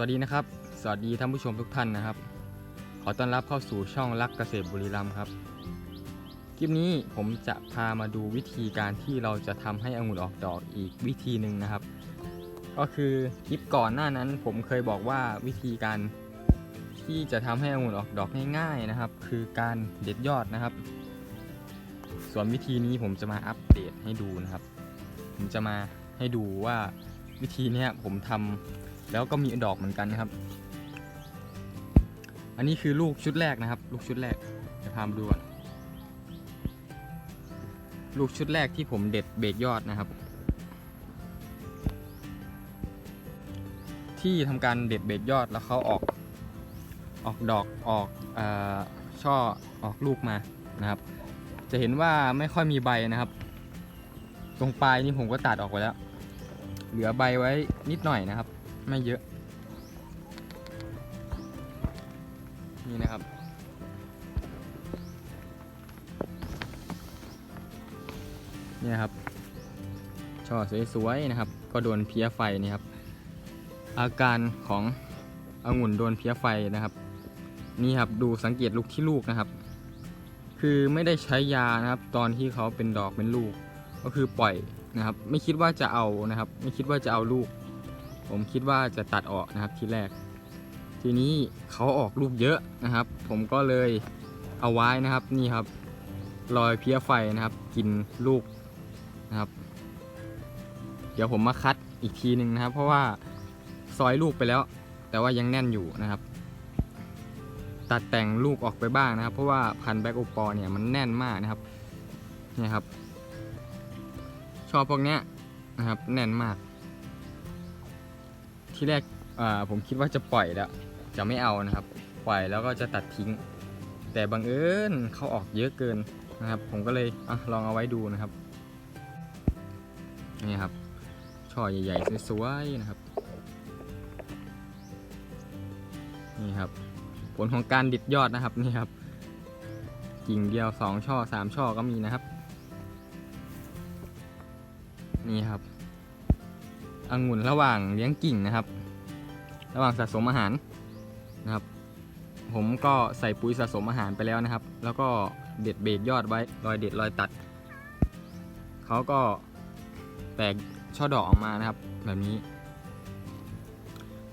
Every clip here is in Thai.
วัสดีนะครับ สวัสดีท่านผู้ชมทุกท่านนะครับ ขอต้อนรับเข้าสู่ช่องรักเกษตรบุรีรัมย์ครับ คลิปนี้ผมจะพามาดูวิธีการที่เราจะทำให้องุ่นออกดอกอีกวิธีหนึ่งนะครับ ก็คือคลิปก่อนหน้านั้น ผมเคยบอกว่าวิธีการที่จะทำให้องุ่นออกดอกง่ายๆนะครับ คือการเด็ดยอดนะครับ ส่วนวิธีนี้ผมจะมาอัปเดตให้ดูนะครับ ผมจะมาให้ดูว่าวิธีนี้ผมทำ แล้วก็มีดอกเหมือนกันนะครับ อันนี้คือลูกชุดแรกนะครับ ลูกชุดแรกจะพามาดูก่อนลูกชุดแรกที่ผมเด็ดเบรกยอดนะครับ ที่ทำการเด็ดเบรกยอดแล้วเขาออกออกดอกออกอช่อออกลูกมานะครับ จะเห็นว่าไม่ค่อยมีใบนะครับ ตรงปลายนี่ผมก็ตัดออกไปแล้ว เหลือใบไว้นิดหน่อยนะครับ ไม่เยอะ นี่นะครับนี่นะครับช่อสวยๆนะครับ ก็โดนเพี้ยไฟนี่ครับ อาการขององุ่นโดนเพี้ยไฟนะครับ นี่ครับดูสังเกตลูกที่ลูกนะครับ คือไม่ได้ใช้ยานะครับ ตอนที่เขาเป็นดอกเป็นลูก ก็คือปล่อยนะครับ ไม่คิดว่าจะเอานะครับ ไม่คิดว่าจะเอาลูก ผมคิดว่าจะตัดออกนะครับทีแรก ทีนี้เขาออกลูกเยอะนะครับ ผมก็เลยเอาไว้นะครับนี่ครับรอยเพี้ยไฟนะครับ กินลูกนะครับ เดี๋ยวผมมาคัดอีกทีหนึ่งนะครับ เพราะว่าซอยลูกไปแล้ว แต่ว่ายังแน่นอยู่นะครับ ตัดแต่งลูกออกไปบ้างนะครับ เพราะว่าพันแบ็กโอปอเนี่ยมันแน่นมากนะครับนี่ครับ ชอบพวกเนี้ยนะครับ แน่นมาก ที่แรกผมคิดว่าจะปล่อยแล้ว จะไม่เอานะครับ ปล่อยแล้วก็จะตัดทิ้ง แต่บังเอิญเขาออกเยอะเกินนะครับ ผมก็เลยอลองเอาไว้ดูนะครับนี่ครับช่อใหญ่ๆสวยๆนะครับนี่ครับ ผลของการดิดยอดนะครับนี่ครับกิ่งเดียวสองช่อสามช่อก็มีนะครับ นี่ครับ องุ่นระหว่างเลี้ยงกิ่งนะครับ ระหว่างสะสมอาหารนะครับ ผมก็ใส่ปุ๋ยสะสมอาหารไปแล้วนะครับ แล้วก็เด็ดเบรกยอดไว้รอยเด็ดรอยตัดเขาก็แตกช่อดอกออกมานะครับ แบบนี้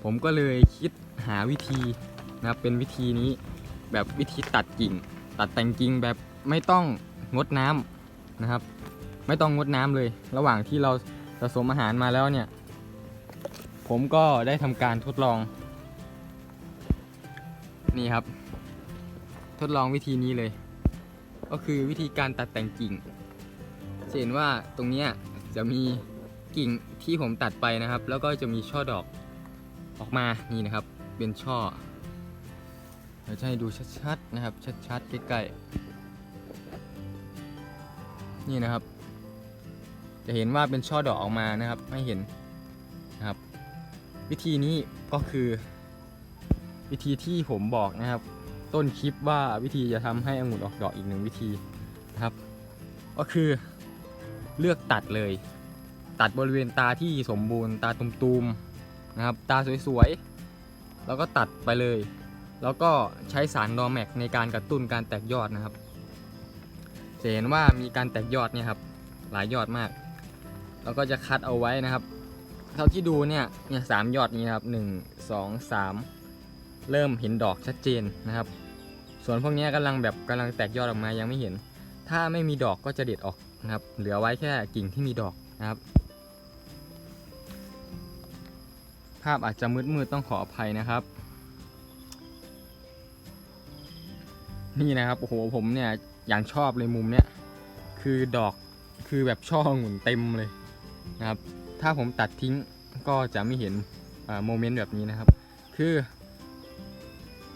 ผมก็เลยคิดหาวิธีนะครับเป็นวิธีนี้แบบวิธีตัดกิ่ง ตัดแต่งกิ่งแบบไม่ต้องงดน้ำนะครับ ไม่ต้องงดน้ำเลย ระหว่างที่เราสะสมอาหารมาแล้วเนี่ย ผมก็ได้ทำการทดลอง นี่ครับ ทดลองวิธีนี้เลย ก็คือวิธีการตัดแต่งกิ่งจะเห็นว่าตรงนี้จะมีกิ่งที่ผมตัดไปนะครับ แล้วก็จะมีช่อดอกออกมานี่นะครับ เป็นช่อเดี๋ยวจะให้ดูชัดๆนะครับ ชัดๆใกล้ๆนี่นะครับ จะเห็นว่าเป็นช่อดอกออกมานะครับให้เห็นนะครับ วิธีนี้ก็คือ วิธีที่ผมบอกนะครับ ต้นคลิปว่าวิธีจะทำให้องุ่นออกดอกอีกหนึ่งวิธีนะครับ ก็คือเลือกตัดเลย ตัดบริเวณตาที่สมบูรณ์ตาตุมๆนะครับ ตาสวยๆ แล้วก็ตัดไปเลย แล้วก็ใช้สารดอแม็กในการกระตุ้นการแตกยอดนะครับจะเห็นว่ามีการแตกยอดเนี่ยครับหลายยอดมาก แล้วก็จะคัดเอาไว้นะครับ เท่าที่ดูเนี่ยเนี่ยสามยอดนี้ครับหนึ่งสองสามเริ่มเห็นดอกชัดเจนนะครับ ส่วนพวกนี้ยกำลังแบบกำลังแตกยอดออกมายังไม่เห็น ถ้าไม่มีดอกก็จะเด็ดออกนะครับ เหลือไว้แค่กิ่งที่มีดอกนะครับ ภาพอาจจะมืดๆต้องขออภัยนะครับ นี่นะครับโอ้โหผมเนี่ยอย่างชอบเลยมุมเนี้ยคือดอกคือแบบช่อองุ่นเต็มเลยนะครับ ถ้าผมตัดทิ้งก็จะไม่เห็นโมเมนต์แบบนี้นะครับ คือ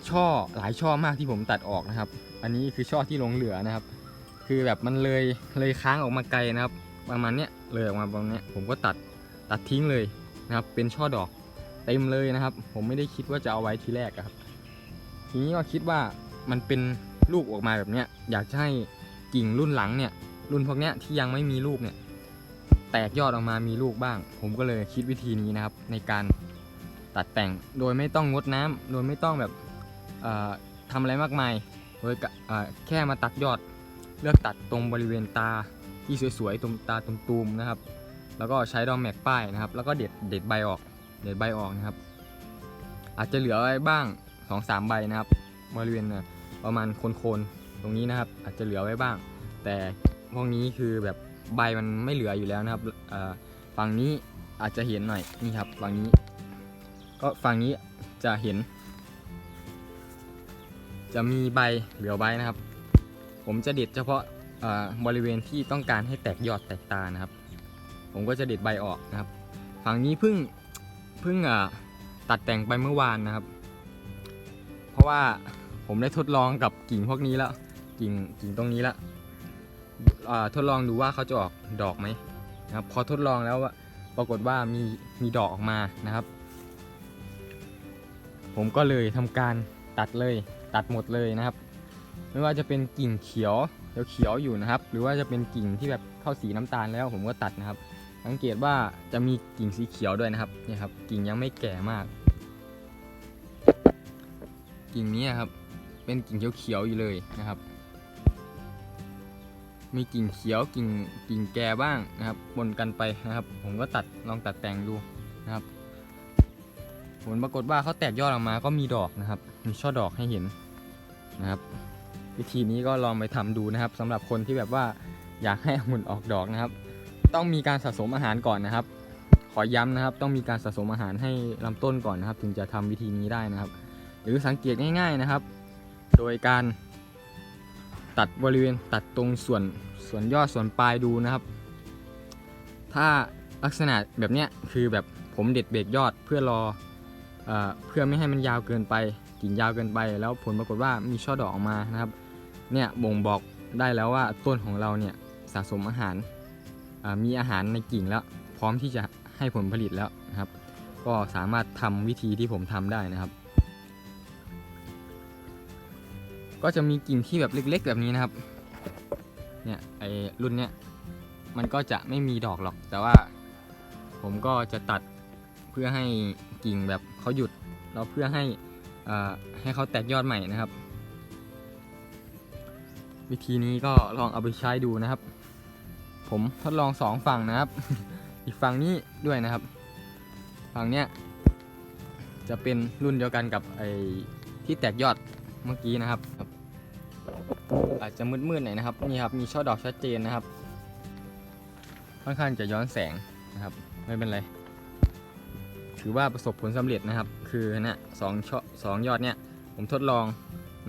ช่อหลายช่อมากที่ผมตัดออกนะครับ อันนี้คือช่อที่หลงเหลือนะครับ คือแบบมันเลยเลยค้างออกมาไกลนะครับ ประมาณเนี้ยเลยออกมาประมาณเนี้ยผมก็ตัดตัดทิ้งเลยนะครับ เป็นช่อดอกเต็มเลยนะครับ ผมไม่ได้คิดว่าจะเอาไว้ทีแรกครับ ทีนี้ก็คิดว่ามันเป็นลูกออกมาแบบเนี้ย อยากจะให้กิ่งรุ่นหลังเนี่ย รุ่นพวกเนี้ยที่ยังไม่มีลูกเนี่ย แตกยอดออกมามีลูกบ้าง ผมก็เลยคิดวิธีนี้นะครับ ในการตัดแต่งโดยไม่ต้องงดน้ำโดยไม่ต้องแบบเอ่อทำอะไรมากมายโดยแค่มาตัดยอดเลือกตัดตรงบริเวณตาที่สวยๆตรงตาตรงตูมๆนะครับ แล้วก็ใช้ดอมแม็กป้ายนะครับ แล้วก็เด็ดเด็ดใบออก เด็ดใบออกนะครับ อาจจะเหลือไว้บ้าง2อสามใบนะครับ บริเวณประมาณโคนๆตรงนี้นะครับ อาจจะเหลือไว้บ้าง แต่พวกนี้คือแบบ ใบมันไม่เหลืออยู่แล้วนะครับฝั่งนี้อาจจะเห็นหน่อยนี่ครับฝั่งนี้ ก็ฝั่งนี้จะเห็น จะมีใบเหลือไว้นะครับ ผมจะเด็ดเฉพาะบริเวณที่ต้องการให้แตกยอดแตกตานะครับ ผมก็จะเด็ดใบออกนะครับ ฝั่งนี้เพิ่งเพิ่งตัดแต่งไปเมื่อวานนะครับ เพราะว่าผมได้ทดลองกับกิ่งพวกนี้แล้ว กิ่งกิ่งตรงนี้แล้ว ทดลองดูว่าเขาจะออกดอกไหมนะครับพอทดลองแล้วปรากฏว่ามีมีดอกออกมานะครับ ผมก็เลยทำการตัดเลยตัดหมดเลยนะครับ ไม่ว่าจะเป็นกิ่งเขียวเขียวอยู่นะครับ หรือว่าจะเป็นกิ่งที่แบบเข้าสีน้ำตาลแล้วผมก็ตัดนะครับ สังเกตว่าจะมีกิ่งสีเขียวด้วยนะครับนี่ครับ กิ่งยังไม่แก่มาก กิ่งนี้ครับเป็นกิ่งเขียวๆอยู่เลยนะครับ มีกิ่งเขียวกิ่งกิ่งแก่บ้างนะครับปนกันไปนะครับ ผมก็ตัดลองตัดแต่งดูนะครับ ผลปรากฏว่าเขาแตกยอดออกมาก็มีดอกนะครับ มีช่อดอกให้เห็นนะครับ วิธีนี้ก็ลองไปทำดูนะครับสำหรับคนที่แบบว่าอยากให้องุ่นออกดอกนะครับ ต้องมีการสะสมอาหารก่อนนะครับ ขอย้ำนะครับ ต้องมีการสะสมอาหารให้ลำต้นก่อนนะครับ ถึงจะทำวิธีนี้ได้นะครับ หรือสังเกตง่าย ๆนะครับ โดยการ ตัดบริเวณตัดตรงส่วนส่วนยอดส่วนปลายดูนะครับ ถ้าลักษณะแบบเนี้ยคือแบบผมเด็ดเบรกยอดเพื่อรอเอเพื่อไม่ให้มันยาวเกินไปกิ่งยาวเกินไป แล้วผลปรากฏว่ามีช่อดอกออกมานะครับเนี่ยบ่งบอกได้แล้วว่าต้นของเราเนี่ยสะสมอาหารมีอาหารในกิ่งแล้ว พร้อมที่จะให้ผลผลิตแล้วนะครับ ก็สามารถทำวิธีที่ผมทำได้นะครับ ก็จะมีกิ่งที่แบบเล็ก ๆ แบบนี้นะครับ เนี่ยไอรุ่นเนี้ยมันก็จะไม่มีดอกหรอก แต่ว่าผมก็จะตัดเพื่อให้กิ่งแบบเขาหยุดแล้วเพื่อให้อ่าให้เขาแตกยอดใหม่นะครับ วิธีนี้ก็ลองเอาไปใช้ดูนะครับ ผมทดลองสองฝั่งนะครับ อีกฝั่งนี้ด้วยนะครับ ฝั่งเนี้ยจะเป็นรุ่นเดียวกันกับไอ้ที่แตกยอดเมื่อกี้นะครับ อาจจะมืดๆหน่อยนะครับนี่ครับมีช่อดอกชัดเจนนะครับ ค่อนข้างจะย้อนแสงนะครับไม่เป็นไร ถือว่าประสบผลสำเร็จนะครับ คือเนี่ยสองช่อสองยอดเนี่ยผมทดลอง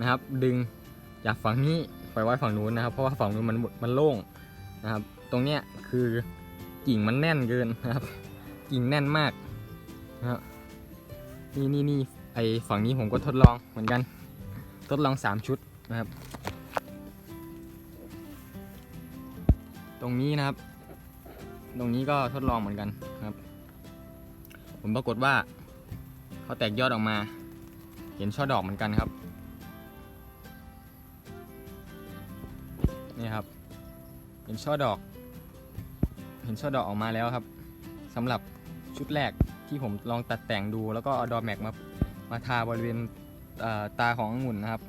นะครับ ดึงจากฝั่งนี้ไปไว้ฝั่งนู้นนะครับ เพราะว่าฝั่งนู้นมันมันโล่งนะครับ ตรงเนี้ยคือกิ่งมันแน่นเกินนะครับ กิ่งแน่นมากนะครับนี่นี่นี่ไอฝั่งนี้ผมก็ทดลองเหมือนกัน ทดลอง 3 ชุดนะครับ ตรงนี้นะครับ ตรงนี้ก็ทดลองเหมือนกันครับ ผมปรากฏว่าเขาแตกยอดออกมา เห็นช่อดอกเหมือนกันครับ นี่ครับเห็นช่อดอก เห็นช่อดอกออกมาแล้วครับสำหรับชุดแรกที่ผมลองตัดแต่งดูแล้วก็เอาดอแม็กมามาทาบริเวณตาขององุ่นนะครับ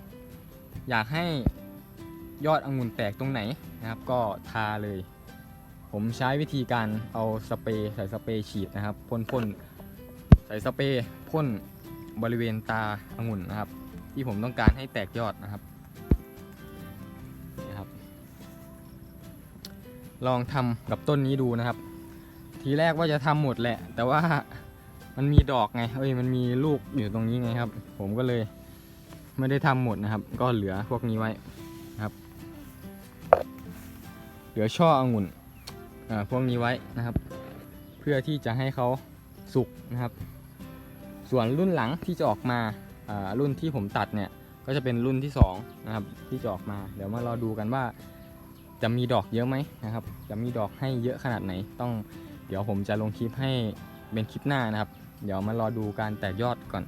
อยากให้ยอดองุ่นแตกตรงไหนนะครับ ก็ทาเลย ผมใช้วิธีการเอาสเปรย์ใส่สเปรย์ฉีดนะครับพ่นพ่นใส่สเปรย์พ่นบริเวณตาองุ่นนะครับ ที่ผมต้องการให้แตกยอดนะครับนี่ครับ ลองทำกับต้นนี้ดูนะครับ ทีแรกว่าจะทำหมดแหละ แต่ว่ามันมีดอกไงเอ้ยมันมีลูกอยู่ตรงนี้ไงครับ ผมก็เลยไม่ได้ทำหมดนะครับ ก็เหลือพวกนี้ไว้นะครับ เหลือช่อองุ่น พวกนี้ไว้นะครับ เพื่อที่จะให้เขาสุกนะครับ ส่วนรุ่นหลังที่จะออกมารุ่นที่ผมตัดเนี่ยก็จะเป็นรุ่นที่สองนะครับที่จะออกมา เดี๋ยวมารอดูกันว่า จะมีดอกเยอะไหมนะครับ จะมีดอกให้เยอะขนาดไหน ต้องเดี๋ยวผมจะลงคลิปให้เป็นคลิปหน้านะครับ เดี๋ยวมารอดูการแตกยอดก่อน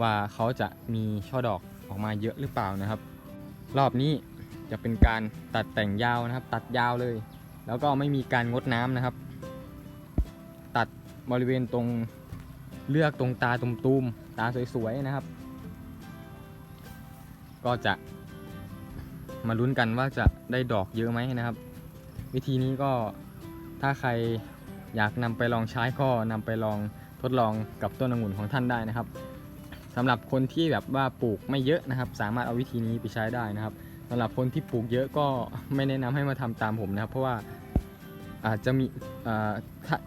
ว่าเขาจะมีช่อดอกออกมาเยอะหรือเปล่านะครับ รอบนี้จะเป็นการตัดแต่งยาวนะครับ ตัดยาวเลย แล้วก็ไม่มีการงดน้ำนะครับ ตัดบริเวณตรงเลือกตรงตาตุ่มๆตาสวยๆนะครับ ก็จะมาลุ้นกันว่าจะได้ดอกเยอะไหมนะครับ วิธีนี้ก็ถ้าใครอยากนำไปลองใช้ก็นำไปลองทดลองกับต้นองุ่นของท่านได้นะครับสำหรับคนที่แบบว่าปลูกไม่เยอะนะครับ สามารถเอาวิธีนี้ไปใช้ได้นะครับสำหรับคนที่ปลูกเยอะก็ไม่แนะนำให้มาทำตามผมนะครับ เพราะว่า อาจจะมี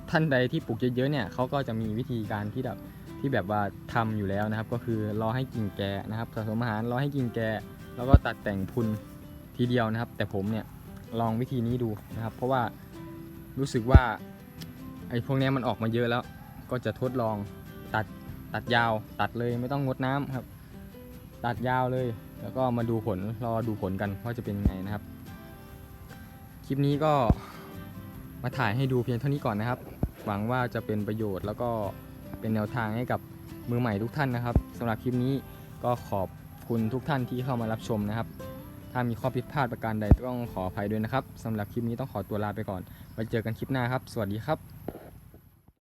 ท่านใดที่ปลูกเยอะๆเนี่ยเขาก็จะมีวิธีการที่แบบที่แบบว่าทำอยู่แล้วนะครับ ก็คือรอให้กิ่งแก่นะครับสะสมอาหารรอให้กิ่งแก่แล้วก็ตัดแต่งพุนทีเดียวนะครับ แต่ผมเนี่ยลองวิธีนี้ดูนะครับ เพราะว่ารู้สึกว่าไอ้พวกเนี้ยมันออกมาเยอะแล้ว ก็จะทดลองตัดตัดยาว ตัดเลยไม่ต้องงดน้ำครับ ตัดยาวเลย แล้วก็มาดูผลรอดูผลกันว่าจะเป็นยังไงนะครับ คลิปนี้ก็ มาถ่ายให้ดูเพียงเท่านี้ก่อนนะครับ หวังว่าจะเป็นประโยชน์แล้วก็เป็นแนวทางให้กับมือใหม่ทุกท่านนะครับสำหรับคลิปนี้ก็ขอบคุณทุกท่านที่เข้ามารับชมนะครับ ถ้ามีข้อผิดพลาดประการใดต้องขออภัยด้วยนะครับสำหรับคลิปนี้ต้องขอตัวลาไปก่อนไว้เจอกันคลิปหน้าครับ สวัสดีครับ